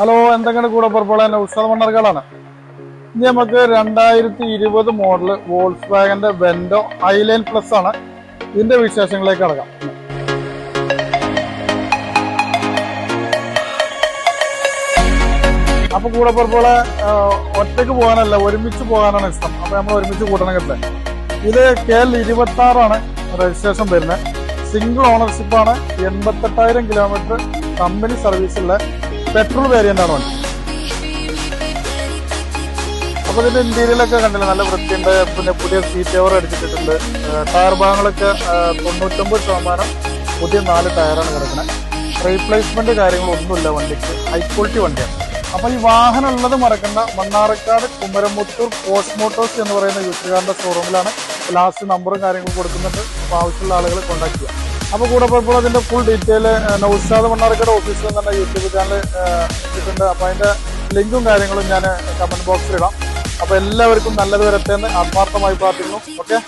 Hello എന്തെങ്കിലും കൂടെ പുറപ്പെടുക ഉത്സവ മണ്ണർക്കാടാണ്. ഇനി നമുക്ക് രണ്ടായിരത്തി ഇരുപത് മോഡൽ വോൾസ് വാഗന്റെ വെൻഡോ ഹൈലൈൻ പ്ലസ് ആണ്. ഇതിന്റെ വിശേഷങ്ങളിലേക്ക് കടക്കാം. അപ്പൊ കൂടെ പുറപ്പോളെ ഒറ്റയ്ക്ക് പോകാനല്ല ഒരുമിച്ച് പോകാനാണ് ഇഷ്ടം. അപ്പൊ നമ്മൾ ഒരുമിച്ച് കൂട്ടണം കേട്ടില്ലേ ഇത് കെ എൽ ഇരുപത്തി ആറാണ് രജിസ്ട്രേഷൻ വരുന്നത്. സിംഗിൾ ഓണർഷിപ്പാണ് എൺപത്തെട്ടായിരം കിലോമീറ്റർ കമ്പനി സർവീസുള്ള പെട്രോൾ വേരിയന്റ് ആണ് വണ്ടി അപ്പൊ ഇതിന്റെ ഇന്റീരിയലൊക്കെ കണ്ടില്ല നല്ല വൃത്തിയുണ്ട്. പിന്നെ പുതിയ സീറ്റ് കവർ അടിച്ചിട്ടുണ്ട് ടയർ ഭാഗങ്ങളൊക്കെ തൊണ്ണൂറ്റൊമ്പത് ശതമാനം പുതിയ നാല് ടയറാണ് കിടക്കുന്നത് റീപ്ലേസ്മെന്റ് കാര്യങ്ങളൊന്നുമില്ല വണ്ടിക്ക്. ഹൈ ക്വാളിറ്റി വണ്ടിയാണ്. അപ്പൊ ഈ വാഹനം ഉള്ളത് മറക്കണ്ട. മണ്ണാറക്കാട് കുമരമുത്തൂർ പോസ്റ്റ് മോട്ടോഴ്സ് എന്ന് പറയുന്ന യൂട്ടുകാരുടെ ഷോറൂമിലാണ് ലാസ്റ്റ് നമ്പറും കാര്യങ്ങളും കൊടുക്കുന്നുണ്ട്. അപ്പൊ ആവശ്യമുള്ള ആളുകളെ കോൺടാക്ട് ചെയ്യാം. അപ്പൊ കൂടെ പോയപ്പോൾ അതിന്റെ ഫുൾ ഡീറ്റെയിൽ നൗഷാദ് മണ്ണാർക്കട ഓഫീസിൽ തന്നെ യൂട്യൂബ് ചാനൽ ഇട്ടിട്ടുണ്ട്. അപ്പോൾ അതിന്റെ ലിങ്കും കാര്യങ്ങളും ഞാൻ കമന്റ് ബോക്സിൽ ഇടാം. അപ്പോൾ എല്ലാവർക്കും നല്ലത് വരട്ടെ എന്ന് ആത്മാർത്ഥമായി പ്രാർത്ഥിക്കുന്നു. ഓക്കെ